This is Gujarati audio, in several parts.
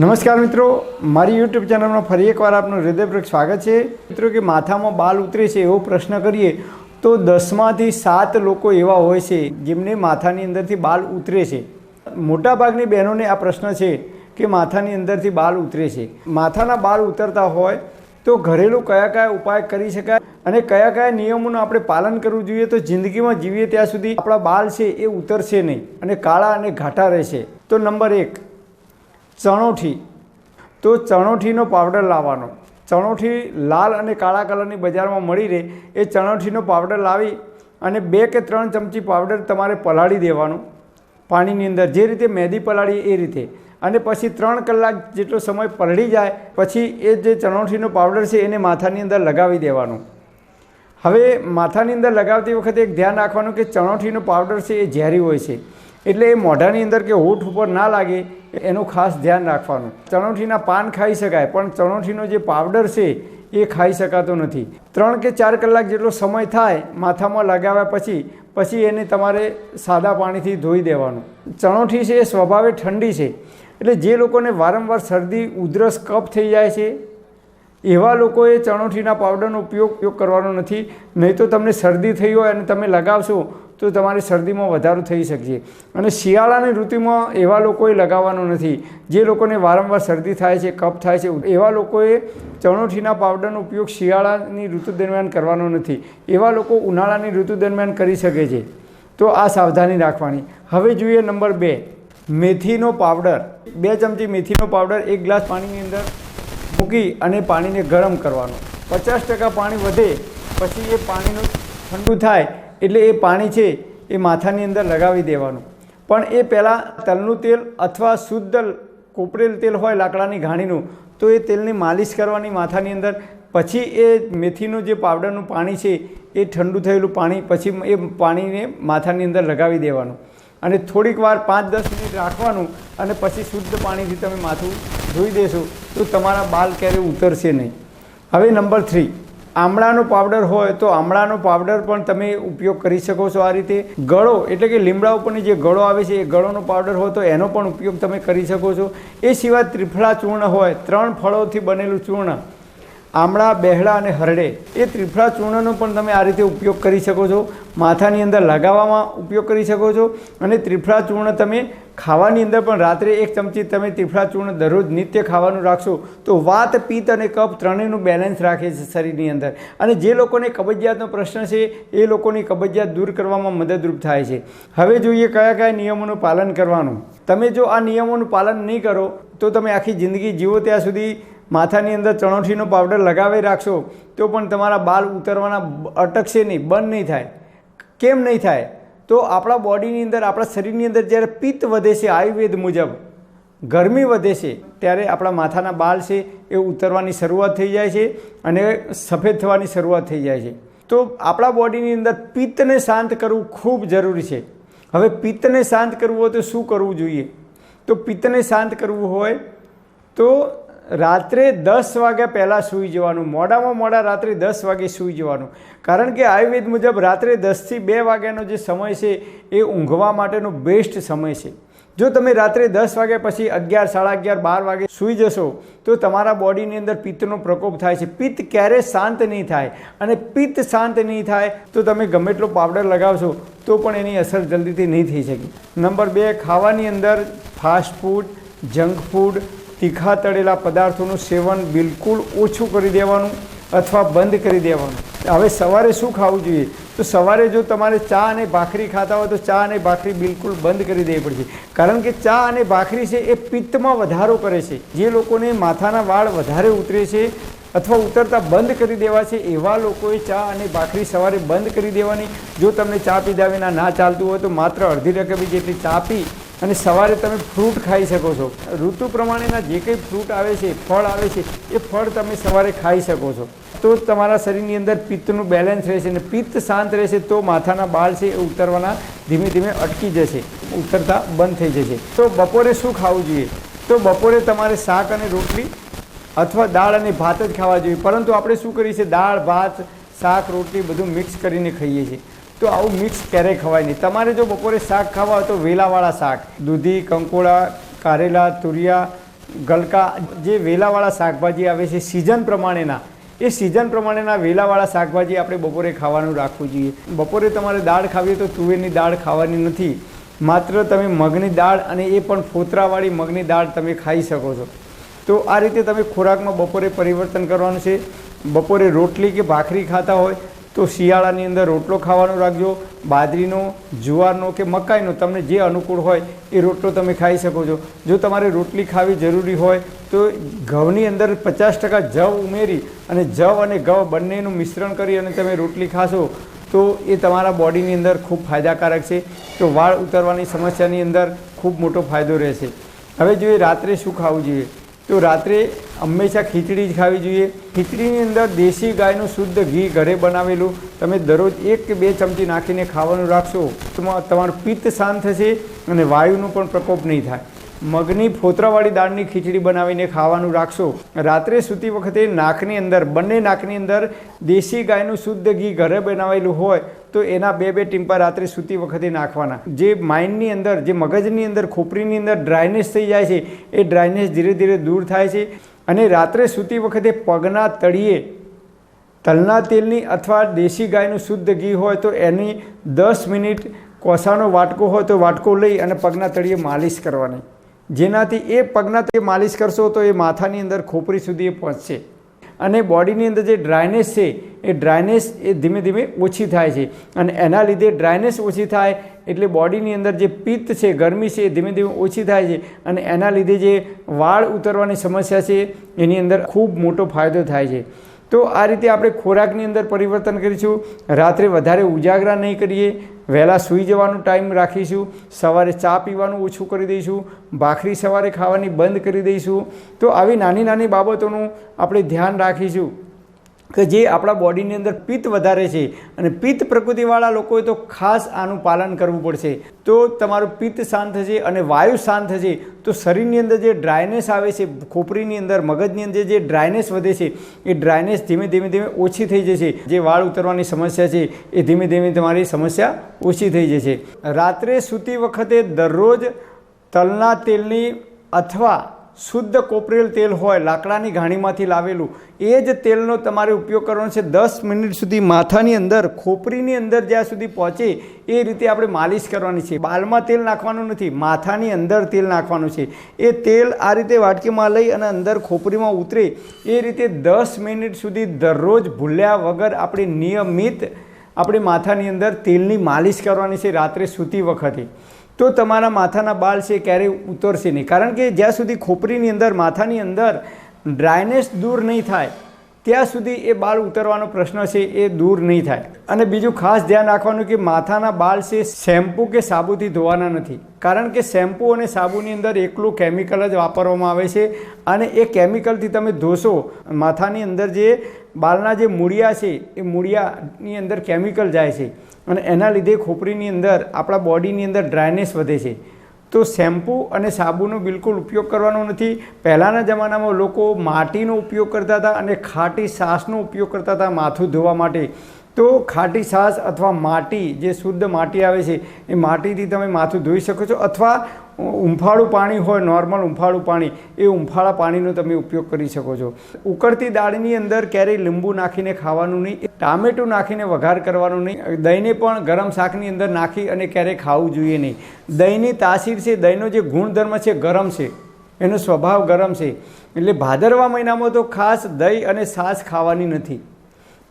નમસ્કાર મિત્રો, મારી યુટ્યુબ ચેનલમાં ફરી એકવાર આપનું હૃદયપૂર્વક સ્વાગત છે. મિત્રો, કે માથામાં બાલ ઉતરે છે એવો પ્રશ્ન કરીએ, તો દસમાંથી સાત લોકો એવા હોય છે જેમને માથાની અંદરથી બાલ ઉતરે છે. મોટાભાગની બહેનોને આ પ્રશ્ન છે કે માથાની અંદરથી બાલ ઉતરે છે. માથાના બાલ ઉતરતા હોય તો ઘરેલું કયા કયા ઉપાય કરી શકાય અને કયા કયા નિયમોનું આપણે પાલન કરવું જોઈએ? તો જિંદગીમાં જીવીએ ત્યાં સુધી આપણા બાલ છે એ ઉતરશે નહીં અને કાળા અને ઘાટા રહેશે. તો નંબર એક ચણોઠી. તો ચણોઠીનો પાવડર લાવવાનો. ચણોઠી લાલ અને કાળા કલરની બજારમાં મળી રહે એ ચણોઠીનો પાવડર લાવી અને બે કે ત્રણ ચમચી પાવડર તમારે પલાળી દેવાનું. પાણીની અંદર જે રીતે મહેંદી પલાળી એ રીતે. અને પછી ત્રણ કલાક જેટલો સમય પલળી જાય પછી એ જે ચણોઠીનો પાવડર છે એને માથાની અંદર લગાવી દેવાનો. હવે માથાની અંદર લગાવતી વખતે એક ધ્યાન રાખવાનું કે ચણોઠીનો પાવડર છે એ ઝેરી હોય છે. એટલે એ મોઢાની અંદર કે હોઠ ઉપર ના લાગે એનું ખાસ ધ્યાન રાખવાનું. ચણોઠીના પાન ખાઈ શકાય, પણ ચણોઠીનો જે પાવડર છે, એ ખાઈ શકાતો નથી. ત્રણ કે ચાર કલાક જેટલો સમય થાય, માથામાં લગાવ્યા પછી પછી એને તમારે સાદા પાણીથી ધોઈ દેવાનું. ચણોઠી છે એ સ્વભાવે ઠંડી છે. એટલે જે લોકોને વારંવાર શરદી, ઉધરસ, કફ થઈ જાય છે, એવા લોકોએ ચણોઠીના પાવડરનો ઉપયોગ ઉપયોગ કરવાનો નથી. નહીં તો તમને શરદી થઈ હોય અને તમે લગાવશો તો તમારી શરદીમાં વધારો થઈ શકશે. અને શિયાળાની ઋતુમાં એવા લોકોએ લગાવવાનો નથી. જે લોકોને વારંવાર શરદી થાય છે, કફ થાય છે, એવા લોકોએ ચણોઠીના પાવડરનો ઉપયોગ શિયાળાની ઋતુ દરમિયાન કરવાનો નથી. એવા લોકો ઉનાળાની ઋતુ દરમિયાન કરી શકે છે. તો આ સાવધાની રાખવાની. હવે જોઈએ નંબર બે, મેથીનો પાવડર. બે ચમચી મેથીનો પાવડર એક ગ્લાસ પાણીની અંદર મૂકી અને પાણીને ગરમ કરવાનું. પચાસ ટકા પાણી વધે, પછી એ પાણીનું ઠંડુ થાય. એટલે એ પાણી છે એ માથાની અંદર લગાવી દેવાનું. પણ એ પહેલાં તલનું તેલ અથવા શુદ્ધ કોપરેલ તેલ હોય લાકડાની ઘાણીનું, તો એ તેલની માલિશ કરવાની માથાની અંદર. પછી એ મેથીનું જે પાવડરનું પાણી છે, એ ઠંડુ થયેલું પાણી, પછી એ પાણીને માથાની અંદર લગાવી દેવાનું. અને થોડીક વાર પાંચ દસ મિનિટ રાખવાનું અને પછી શુદ્ધ પાણીથી તમે માથું ધોઈ દેશો, તો તમારા બાલ ક્યારેય ઉતરશે નહીં. હવે નંબર થ્રી. આમળાનો પાવડર હોય તો આમળાનો પાવડર પણ તમે ઉપયોગ કરી શકો છો આ રીતે. ગળો, એટલે કે લીમડા ઉપરની જે ગળો આવે છે, એ ગળોનો પાવડર હોય તો એનો પણ ઉપયોગ તમે કરી શકો છો. એ સિવાય ત્રિફળા ચૂર્ણ હોય, ત્રણ ફળોથી બનેલું ચૂર્ણ. આમળા બહેડા અને હરડે એ ત્રિફળા ચૂર્ણનો પણ તમે આ રીતે ઉપયોગ કરી શકો છો. માથાની અંદર લગાવવામાં ઉપયોગ કરી શકો છો. અને ત્રિફળા ચૂર્ણ તમે ખાવાની અંદર પણ રાત્રે એક ચમચી તમે ત્રિફળા ચૂર્ણ દરરોજ નિત્ય ખાવાનું રાખશો તો વાત, પિત્ત અને કફ ત્રણેયનું બેલેન્સ રાખે છે શરીરની અંદર. અને જે લોકોને કબજિયાતનો પ્રશ્ન છે, એ લોકોની કબજિયાત દૂર કરવામાં મદદરૂપ થાય છે. હવે જોઈએ કયા કયા નિયમોનું પાલન કરવાનું. તમે જો આ નિયમોનું પાલન નહીં કરો, તો તમે આખી જિંદગી જીવો ત્યાં સુધી માથાની અંદર ચણોઠીનો પાવડર લગાવી રાખશો, તો પણ તમારા બાલ ઉતરવાના અટકશે નહીં, બંધ નહીં થાય. કેમ નહીં થાય? તો આપણા બોડીની અંદર, આપણા શરીરની અંદર જ્યારે પિત્ત વધે છે, આયુર્વેદ મુજબ, ગરમી વધે છે, ત્યારે આપણા માથાના બાલ છે એ ઉતરવાની શરૂઆત થઈ જાય છે અને સફેદ થવાની શરૂઆત થઈ જાય છે. તો આપણા બોડીની અંદર પિત્તને શાંત કરવું ખૂબ જરૂરી છે. હવે પિત્તને શાંત કરવું હોય તો શું કરવું જોઈએ? તો પિત્તને શાંત કરવું હોય તો રાત્રે દસ વાગ્યા પહેલાં સૂઈ જવાનું. મોડામાં મોડા રાત્રે દસ વાગે સૂઈ જવાનું. કારણ કે આયુર્વેદ મુજબ રાત્રે દસથી બે વાગ્યાનો જે સમય છે એ ઊંઘવા માટેનો બેસ્ટ સમય છે. જો તમે રાત્રે દસ વાગ્યા પછી અગિયાર, સાડા અગિયાર, બાર વાગે સૂઈ જશો, તો તમારા બોડીની અંદર પિત્તનો પ્રકોપ થાય છે. પિત્ત ક્યારેય શાંત નહીં થાય અને પિત્ત શાંત નહીં થાય તો તમે ગમે એટલો પાવડર લગાવશો તો પણ એની અસર જલ્દીથી નહીં થઈ શકે. નંબર બે, ખાવાની અંદર ફાસ્ટ ફૂડ જંક ફૂડ તીખા તળેલા પદાર્થોનું સેવન બિલકુલ ઓછું કરી દેવાનું અથવા બંધ કરી દેવાનું. હવે સવારે શું ખાવું જોઈએ? તો સવારે જો તમારે ચા અને ભાખરી ખાતા હોય તો ચા અને ભાખરી બિલકુલ બંધ કરી દેવી પડશે. કારણ કે ચા અને ભાખરી છે એ પિત્તમાં વધારો કરે છે. જે લોકોને માથાના વાળ વધારે ઉતરે છે અથવા ઉતરતા બંધ કરી દેવા છે, એવા લોકોએ ચા અને ભાખરી સવારે બંધ કરી દેવાની. જો તમને ચા પીધા વિના ના ચાલતું હોય તો માત્ર અડધી રકમી જેટલી ચા પી. અને સવારે તમે ફ્રૂટ ખાઈ શકો છો. ઋતુ પ્રમાણેના જે કંઈ ફ્રૂટ આવે છે, ફળ આવે છે, એ ફળ તમે સવારે ખાઈ શકો છો. તો તમારા શરીરની અંદર પિત્તનું બેલેન્સ રહેશે અને પિત્ત શાંત રહેશે તો માથાના બાળ છે એ ઉતરવાના ધીમે ધીમે અટકી જશે, ઉતરતા બંધ થઈ જશે. તો બપોરે શું ખાવું જોઈએ? તો બપોરે તમારે શાક અને રોટલી અથવા દાળ અને ભાત જ ખાવા જોઈએ. પરંતુ આપણે શું કરીએ છીએ? દાળ, ભાત, શાક, રોટલી બધું મિક્સ કરીને ખાઈએ છીએ. તો આવું મિક્સ ક્યારેય ખવાય નહીં. તમારે જો બપોરે શાક ખાવા હોય તો વેલાવાળા શાક, દૂધી, કંકોળા, કારેલા, તુરિયા, ગલકા, જે વેલાવાળા શાકભાજી આવે છે સિઝન પ્રમાણેના, એ સિઝન પ્રમાણેના વેલાવાળા શાકભાજી આપણે બપોરે ખાવાનું રાખવું જોઈએ. બપોરે તમારે દાળ ખાવી તો તુવેરની દાળ ખાવાની નથી. માત્ર તમે મગની દાળ અને એ પણ ફોતરાવાળી મગની દાળ તમે ખાઈ શકો છો. તો આ રીતે તમે ખોરાકમાં બપોરે પરિવર્તન કરવાનું છે. બપોરે રોટલી કે ભાખરી ખાતા હોય તો શિયાળાની અંદર રોટલો ખાવાનો રાખજો, બાજરીનો, જુવારનો કે મકાઈનો, તમને જે અનુકૂળ હોય એ રોટલો તમે ખાઈ શકો છો. જો તમારે રોટલી ખાવી જરૂરી હોય, તો ઘઉંની અંદર પચાસ ટકા જવ ઉમેરી અને જવ અને ઘઉં બંનેનું મિશ્રણ કરી અને તમે રોટલી ખાશો, તો એ તમારા બોડીની અંદર ખૂબ ફાયદાકારક છે. તો વાળ ઉતરવાની સમસ્યાની અંદર ખૂબ મોટો ફાયદો રહેશે. હવે જોઈએ રાત્રે શું ખાવું જોઈએ. તો રાત્રે હંમેશા ખીચડી જ ખાવી જોઈએ. ખીચડીની અંદર દેશી ગાયનું શુદ્ધ ઘી ઘરે બનાવેલું. તમે દરરોજ એક કે બે ચમચી નાખીને ખાવાનું રાખશો, તો તમારું પિત્ત શાંત થશે અને વાયુનો પણ પ્રકોપ નહીં થાય. મગની ફોતરાવાળી દાળની ખીચડી બનાવીને ખાવાનું રાખશો. રાત્રે સૂતી વખતે નાકની અંદર, બંને નાકની અંદર દેશી ગાયનું શુદ્ધ ઘી ઘરે બનાવેલું હોય તો એના બે બે ટીમ્પા રાત્રે સૂતી વખતે નાખવાના. જે માઇન્ડની અંદર, જે મગજની અંદર, ખોપરીની અંદર ડ્રાયનેસ થઈ જાય છે, એ ડ્રાયનેસ ધીરે ધીરે દૂર થાય છે અને રાત્રે સૂતી વખતે પગના તળિયે તલના તેલની અથવા દેશી ગાયનું શુદ્ધ ઘી હોય તો એની દસ મિનિટ કોસાનો વાટકો હોય તો વાટકો લઈ અને પગના તળિયે માલિશ કરવાની. જેનાથી એ પગના તે માલિશ કરશો તો એ માથાની અંદર ખોપરી સુધી એ પહોંચશે. અને બોડીની અંદર જે ડ્રાયનેસ છે, એ ડ્રાયનેસ એ ધીમે ધીમે ઓછી થાય છે. અને એના લીધે ડ્રાયનેસ ઓછી થાય એટલે બોડીની અંદર જે પિત્ત છે, ગરમી છે એ ધીમે ધીમે ઓછી થાય છે. અને એના લીધે જે વાળ ઉતરવાની સમસ્યા છે, એની અંદર ખૂબ મોટો ફાયદો થાય છે. તો આ રીતે આપણે ખોરાકની અંદર પરિવર્તન કરીશું. રાત્રે વધારે ઉજાગરા નહીં કરીએ. વહેલા સૂઈ જવાનું ટાઈમ રાખીશું, સવારે ચા પીવાનું ઓછું કરી દઈશું, ભાખરી સવારે ખાવાની બંધ કરી દઈશું. તો આવી નાની નાની બાબતોનું આપણે ધ્યાન રાખીશું. કે જે આપણા બોડીની અંદર પિત્ત વધારે છે અને પિત્ત પ્રકૃતિવાળા લોકોએ તો ખાસ આનું પાલન કરવું પડશે. તો તમારું પિત્ત શાંત થશે અને વાયુ શાંત થશે. તો શરીરની અંદર જે ડ્રાયનેસ આવે છે, ખોપરીની અંદર, મગજની અંદર જે ડ્રાયનેસ વધે છે, એ ડ્રાયનેસ ધીમે ધીમે ધીમે ઓછી થઈ જશે. જે વાળ ઉતરવાની સમસ્યા છે, એ ધીમે ધીમે તમારી સમસ્યા ઓછી થઈ જશે. રાત્રે સૂતી વખતે દરરોજ તલના તેલની અથવા શુદ્ધ કોપરેલ તેલ હોય, લાકડાની ઘાણીમાંથી લાવેલું, એ જ તેલનો તમારે ઉપયોગ કરવાનો છે દસ મિનિટ સુધી માથાની અંદર, ખોપરીની અંદર જ્યાં સુધી પહોંચે, એ રીતે આપણે માલિશ કરવાની છે. બાલમાં તેલ નાખવાનું નથી, માથાની અંદર તેલ નાખવાનું છે. એ તેલ આ રીતે વાટકીમાં લઈ અને અંદર ખોપરીમાં ઉતરે, એ રીતે દસ મિનિટ સુધી દરરોજ ભૂલ્યા વગર આપણે નિયમિત આપણે માથાની અંદર તેલની માલિશ કરવાની છે રાત્રે સૂતી વખતે. તો તમારા માથાના બાલ છે ક્યારેય ઉતરશે નહીં. કારણ કે જ્યાં સુધી ખોપરીની અંદર, માથાની અંદર ડ્રાયનેસ દૂર નહીં થાય ત્યાં સુધી એ બાલ ઉતરવાનો પ્રશ્ન છે એ દૂર નહીં થાય. અને બીજું ખાસ ધ્યાન રાખવાનું કે માથાના બાલ છે શેમ્પૂ કે સાબુથી ધોવાના નથી. કારણ કે શેમ્પૂ અને સાબુની અંદર એકલું કેમિકલ જ વાપરવામાં આવે છે અને એ કેમિકલથી તમે ધોશો, માથાની અંદર જે બાલના જે મૂળિયા છે, એ મૂળિયાની અંદર કેમિકલ જાય છે. અને એના લીધે ખોપરીની અંદર આપણા બોડીની અંદર ડ્રાયનેસ વધે છે. તો શેમ્પૂ અને સાબુનો બિલકુલ ઉપયોગ કરવાનો નથી. પહેલાંના જમાનામાં લોકો માટીનો ઉપયોગ કરતા હતા અને ખાટી સાસનો ઉપયોગ કરતા હતા માથું ધોવા માટે. તો ખાટી છાશ અથવા માટી, જે શુદ્ધ માટી આવે છે, એ માટીથી તમે માથું ધોઈ શકો છો અથવા ઉંફાળું પાણી હોય, નોર્મલ ઉંફાળું પાણી, એ ઉંફાળા પાણીનો તમે ઉપયોગ કરી શકો છો. ઉકળતી દાળની અંદર ક્યારેય લીંબુ નાખીને ખાવાનું નહીં, ટામેટું નાખીને વઘાર કરવાનું નહીં, દહીંને પણ ગરમ શાકની અંદર નાખી અને ક્યારેય ખાવું જોઈએ નહીં. દહીંની તાસીર છે, દહીંનો જે ગુણધર્મ છે, ગરમ છે, એનો સ્વભાવ ગરમ છે. એટલે ભાદરવા મહિનામાં તો ખાસ દહીં અને છાશ ખાવાની નથી.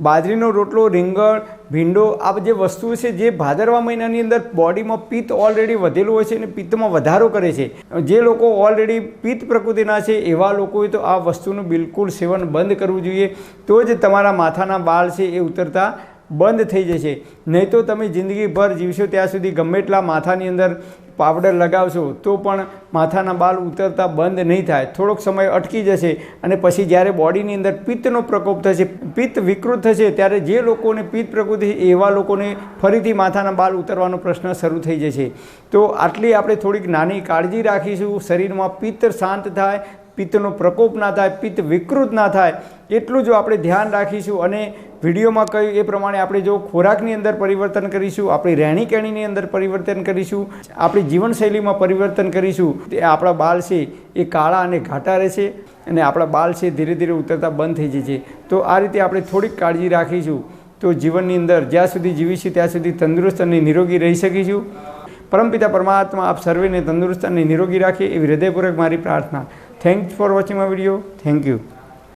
બાજરીનો રોટલો, રીંગણ, ભીંડો, આ જે વસ્તુઓ છે જે ભાદરવા મહિનાની અંદર બોડીમાં પિત્ત ઓલરેડી વધેલું હોય છે અને પિત્તમાં વધારો કરે છે. જે લોકો ઓલરેડી પિત્ત પ્રકૃતિના છે, એવા લોકોએ તો આ વસ્તુનું બિલકુલ સેવન બંધ કરવું જોઈએ. તો જ તમારા માથાના બાળ છે એ ઉતરતા બંધ થઈ જશે. નહીં તો તમે જિંદગીભર જીવશો ત્યાં સુધી ગમે એટલા માથાની અંદર પાવડર લગાવશો, તો પણ માથાના બાલ ઉતરતા બંધ નહીં થાય. થોડોક સમય અટકી જશે અને પછી જ્યારે બોડીની અંદર પિત્તનો પ્રકોપ થશે, પિત્ત વિકૃત થશે, ત્યારે જે લોકોને પિત્ત પ્રકૃતિ એવા લોકોને ફરીથી માથાના બાલ ઉતરવાનો પ્રશ્ન શરૂ થઈ જશે. તો આટલી આપણે થોડીક નાની કાળજી રાખીશું. શરીરમાં પિત્ત શાંત થાય, પિત્તનો પ્રકોપ ના થાય, પિત્ત વિકૃત ના થાય, એટલું જો આપણે ધ્યાન રાખીશું અને વિડીયોમાં કહ્યું એ પ્રમાણે આપણે જો ખોરાકની અંદર પરિવર્તન કરીશું, આપણી રહેણી કહેણીની અંદર પરિવર્તન કરીશું, આપણી જીવનશૈલીમાં પરિવર્તન કરીશું, તે આપણા બાલ છે એ કાળા અને ઘાટા રહેશે અને આપણા બાલ છે ધીરે ધીરે ઉતરતા બંધ થઈ જશે. તો આ રીતે આપણે થોડીક કાળજી રાખીશું. તો જીવનની અંદર જ્યાં સુધી જીવીશું, ત્યાં સુધી તંદુરસ્ત અને નિરોગી રહી શકીશું. પરમપિતા પરમાત્મા, આપ સર્વેને તંદુરસ્ત અને નિરોગી રાખે એવી હૃદયપૂર્વક મારી પ્રાર્થના. Thanks for watching my video thank you